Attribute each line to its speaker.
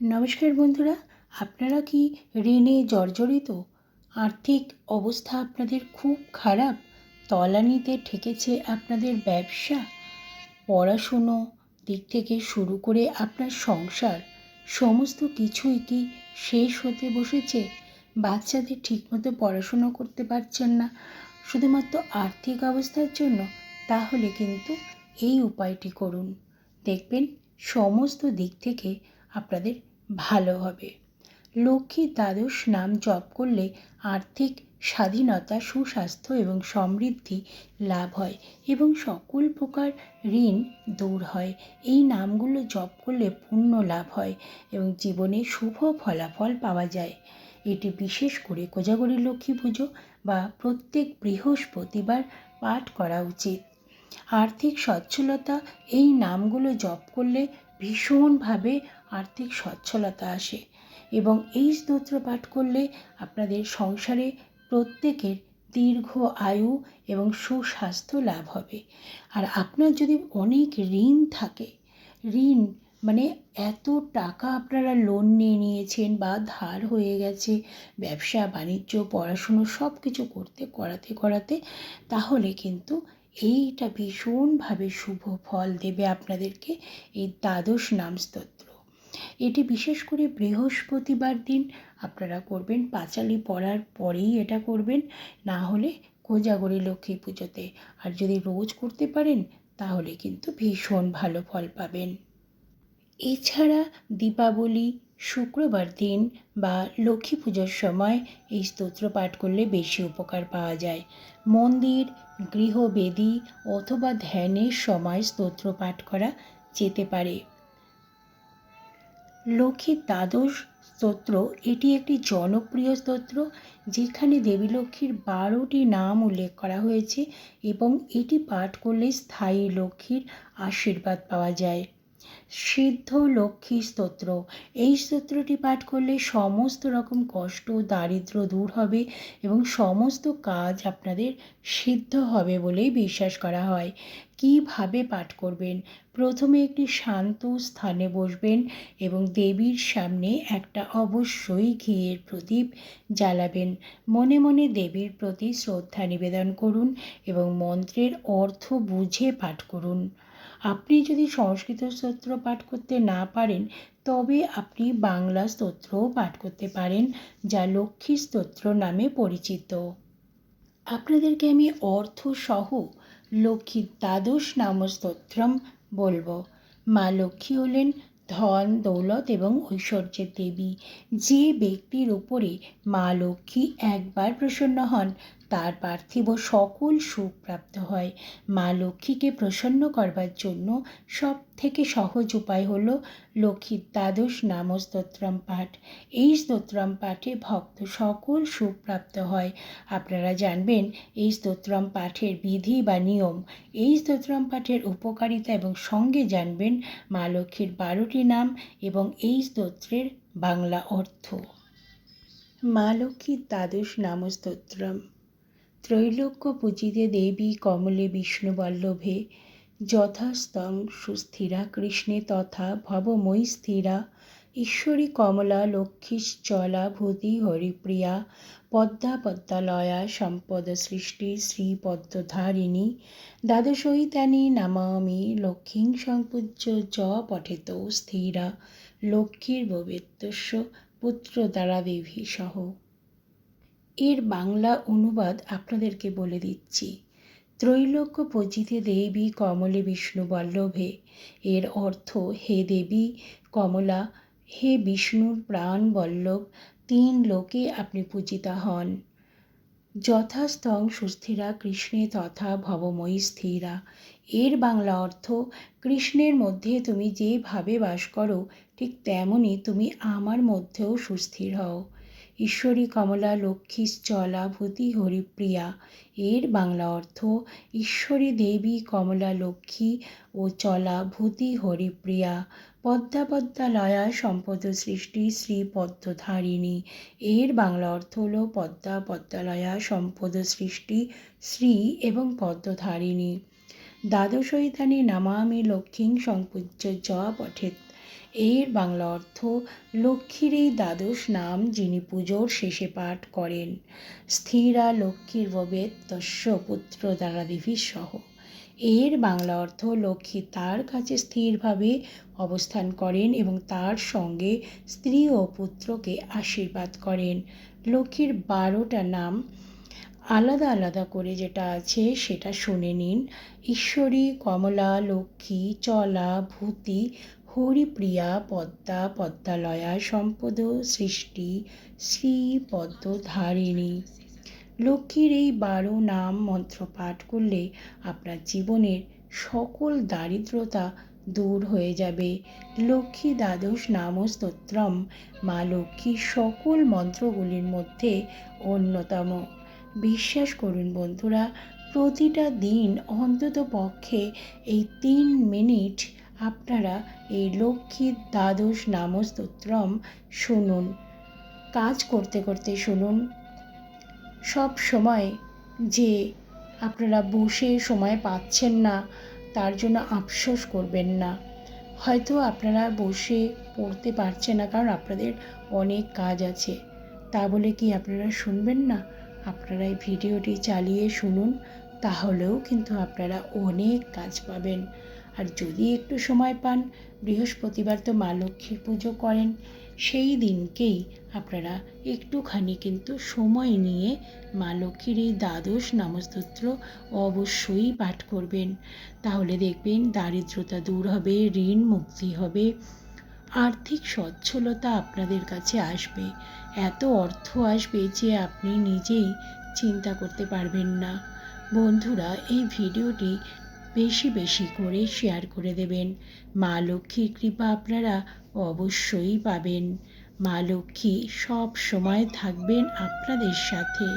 Speaker 1: নমস্কার বন্ধুরা, আপনারা কি ঋণে জর্জরিত? আর্থিক অবস্থা আপনাদের খুব খারাপ, তলানিতে ঠেকেছে আপনাদের ব্যবসা? পড়াশুনো দিক থেকে শুরু করে আপনার সংসার, সমস্ত কিছুই কি শেষ হতে বসেছে? বাচ্চাদের ঠিকমতো পড়াশুনো করতে পারছেন না, শুধুমাত্র আর্থিক অবস্থার জন্য? তাহলে কিন্তু এই উপায়টি করুন। দেখবেন, সমস্ত দিক থেকে আপনাদের ভালো হবে। লক্ষ্মী দ্বাদশ নাম জপ করলে আর্থিক স্বাধীনতা, সুস্বাস্থ্য এবং সমৃদ্ধি লাভ হয় এবং সকল প্রকার ঋণ দূর হয়। এই নামগুলো জপ করলে পুণ্য লাভ হয় এবং জীবনে শুভ ফলাফল পাওয়া যায়। এটি বিশেষ করে কোজাগরী লক্ষ্মী পুজো বা প্রত্যেক বৃহস্পতিবার পাঠ করা উচিত। আর্থিক সচ্ছলতা, এই নামগুলো জপ করলে ভীষণভাবে আর্থিক সচ্ছলতা আসে এবং এই স্তোত্র পাঠ করলে আপনাদের সংসারে প্রত্যেকের দীর্ঘ আয়ু এবং সুস্বাস্থ্য লাভ হবে। আর আপনার যদি অনেক ঋণ থাকে, ঋণ মানে এত টাকা আপনারা লোন নিয়ে নিয়েছেন বা ধার হয়ে গেছে, ব্যবসা, বাণিজ্য, পড়াশুনো সব কিছু করতে, করাতে করাতে, তাহলে কিন্তু এইটা ভীষণভাবে শুভ ফল দেবে আপনাদেরকে এই দ্বাদশ নাম স্তোত্র। এটি বিশেষ করে বৃহস্পতিবার দিন আপনারা করবেন, পাঁচালি পড়ার পরেই এটা করবেন, না হলে কোজাগরী লক্ষ্মী পুজোতে। আর যদি রোজ করতে পারেন, তাহলে কিন্তু ভীষণ ভালো ফল পাবেন। এছাড়া দীপাবলি শুক্রবার দিন বা লক্ষ্মী পুজোর সময় এই স্তোত্র পাঠ করলে বেশি উপকার পাওয়া যায়। মন্দির, গৃহবেদী অথবা ধ্যানের সময় স্তোত্র পাঠ করা যেতে পারে। লক্ষ্মীর দ্বাদশ স্তোত্র এটি একটি জনপ্রিয় স্তোত্র যেখানে দেবী লক্ষ্মীর বারোটি নাম উল্লেখ করা হয়েছে এবং এটি পাঠ করলে স্থায়ী লক্ষ্মীর আশীর্বাদ পাওয়া যায়। সিদ্ধ লক্ষ্মী স্তোত্র। এই স্তোত্রটি পাঠ করলে সমস্ত রকম কষ্ট দারিদ্র দূর হবে এবং সমস্ত কাজ আপনাদের সিদ্ধ হবে বলেই বিশ্বাস করা হয়। কীভাবে পাঠ করবেন? প্রথমে একটি শান্ত স্থানে বসবেন এবং দেবীর সামনে একটা অবশ্যই ঘিয়ের প্রদীপ জ্বালাবেন। মনে মনে দেবীর প্রতি শ্রদ্ধা নিবেদন করুন এবং মন্ত্রের অর্থ বুঝে পাঠ করুন। আপনি যদি সংস্কৃত স্তোত্র পাঠ করতে না পারেন, তবে আপনি বাংলা স্তোত্রও পাঠ করতে পারেন, যা লক্ষ্মী স্তোত্র নামে পরিচিত। আপনাদেরকে আমি অর্থ সহ লক্ষ্মীর দ্বাদশ নাম স্তোত্রম বলব। মা লক্ষ্মী হলেন ধন, দৌলত এবং ঐশ্বর্যের দেবী। যে ব্যক্তির উপরে মা লক্ষ্মী একবার প্রসন্ন হন তার পার্থিব সকল সুখ প্রাপ্ত হয়। মা লক্ষ্মীকে প্রসন্ন করবার জন্য সব থেকে সহজ উপায় হলো লক্ষ্মীর দ্বাদশ নাম স্তোত্রম পাঠ। এই স্তোত্রম পাঠে ভক্ত সকল সুখ প্রাপ্ত হয়। আপনারা জানবেন এই স্তোত্রম পাঠের বিধি বা নিয়ম। এই স্তোত্রম পাঠের উপকারিতা এবং সঙ্গে জানবেন মা লক্ষ্মীর বারোটি নাম এবং এই স্তোত্রের বাংলা অর্থ। মা লক্ষ্মীর দ্বাদশ নাম স্তোত্রম ত্রৈলোক্য পূজিতে দেবী কমলে বিষ্ণুবল্লভে যথাস্তং সুস্থিরা কৃষ্ণে তথা ভবময়ী স্থিরা, ঈশ্বরী কমলা লক্ষ্মীশ্চলা ভূতি হরিপ্রিয়া, পদ্মা পদ্মালয়া সম্পদ সৃষ্টি শ্রীপদ্মধারিণী দ্বাদশৈতানি নামামি, লক্ষ্মীং সংপূজ্য জ পঠেত স্থিরা, লক্ষ্মীর ভবেত্যস্য পুত্র দ্বারা দেবী সহ। এর বাংলা অনুবাদ আপনাদেরকে বলে দিচ্ছি। ত্রৈলোক্য পূজিতে দেবী কমলে বিষ্ণু বল্লভে। এর অর্থ, হে দেবী, কমলা, হে বিষ্ণুর প্রাণ বল্লভ, তিন লোকে আপনি পূজিতা হন। যথাস্তং সুস্থিরা কৃষ্ণে তথা ভবময়ী স্থিরা। এর বাংলা অর্থ, কৃষ্ণের মধ্যে তুমি যেভাবে বাস করো, ঠিক তেমনই তুমি আমার মধ্যেও সুস্থির হও। ঈশ্বরী কমলা লক্ষ্মী চলা ভূতি হরিপ্রিয়া। এর বাংলা অর্থ, ঈশ্বরী দেবী কমলা লক্ষ্মী ও চলা ভূতি হরিপ্রিয়া। পদ্মা পদ্মা লয়া সম্পদ সৃষ্টি শ্রী পদ্মধারিণী। এর বাংলা অর্থ হল পদ্মা পদ্মালয়া সম্পদ সৃষ্টি শ্রী এবং পদ্মধারিণী। দ্বাদশৈতানি নামামি লক্ষ্মীং সংপূজ্য জ পঠেত এর বাংলা অর্থ লক্ষ্মীর এই দ্বাদশ নাম যিনি পুজোর শেষে পাঠ করেন। স্থিরা লক্ষ্মীর ভবেত তস্য পুত্র দ্বারা দেবী সহ। এর বাংলা অর্থ লক্ষ্মী তার কাছে স্থিরভাবে অবস্থান করেন এবং তার সঙ্গে স্ত্রী ও পুত্রকে আশীর্বাদ করেন। লক্ষ্মীর বারোটা নাম আলাদা আলাদা করে যেটা আছে সেটা শুনে নিন। ঈশ্বরী, কমলা, লক্ষ্মী, চলা, ভূতি হরিপ্রিয়া পদ্মা পদ্মালয়া সম্পদ সৃষ্টি শ্রী পদ্ম ধারিণী লক্ষ্মীর এই বারো নাম মন্ত্র পাঠ করলে আপনার জীবনের সকল দারিদ্রতা দূর হয়ে যাবে। লক্ষ্মী দ্বাদশ নাম স্তোত্রম মা লক্ষ্মীর সকল মন্ত্রগুলির মধ্যে অন্যতম। বিশ্বাস করুন বন্ধুরা, প্রতিটা দিন অন্তত পক্ষে এই তিন মিনিট আপনারা এই লক্ষ্মীর দ্বাদশ নামস্তোত্রম শুনুন। কাজ করতে করতে শুনুন। সব সময় যে আপনারা বসে সময় পাচ্ছেন না, তার জন্য আফসোস করবেন না। হয়তো আপনারা বসে পড়তে পারছেন না, কারণ আপনাদের অনেক কাজ আছে। তা বলে কি আপনারা শুনবেন না? আপনারা এই ভিডিওটি চালিয়ে শুনুন, তাহলেও কিন্তু আপনারা অনেক কাজ পাবেন। আর যদি একটু সময় পান, বৃহস্পতিবার তো মা লক্ষ্মীর পুজো করেন। সেই দিনকেই আপনারা একটুখানি কিন্তু সময় নিয়ে মা লক্ষ্মীর এই দ্বাদশ নামস্তোত্র অবশ্যই পাঠ করবেন। তাহলে দেখবেন দারিদ্রতা দূর হবে, ঋণ মুক্তি হবে, আর্থিক সচ্ছলতা আপনাদের কাছে আসবে। এত অর্থ আসবে যে আপনি নিজেই চিন্তা করতে পারবেন না। বন্ধুরা, এই ভিডিওটি বেশি বেশি করে শেয়ার করে দেবেন। মা লক্ষ্মীর কৃপা আপনারা অবশ্যই পাবেন। মা লক্ষ্মী সব সময় থাকবেন আপনাদের সাথে।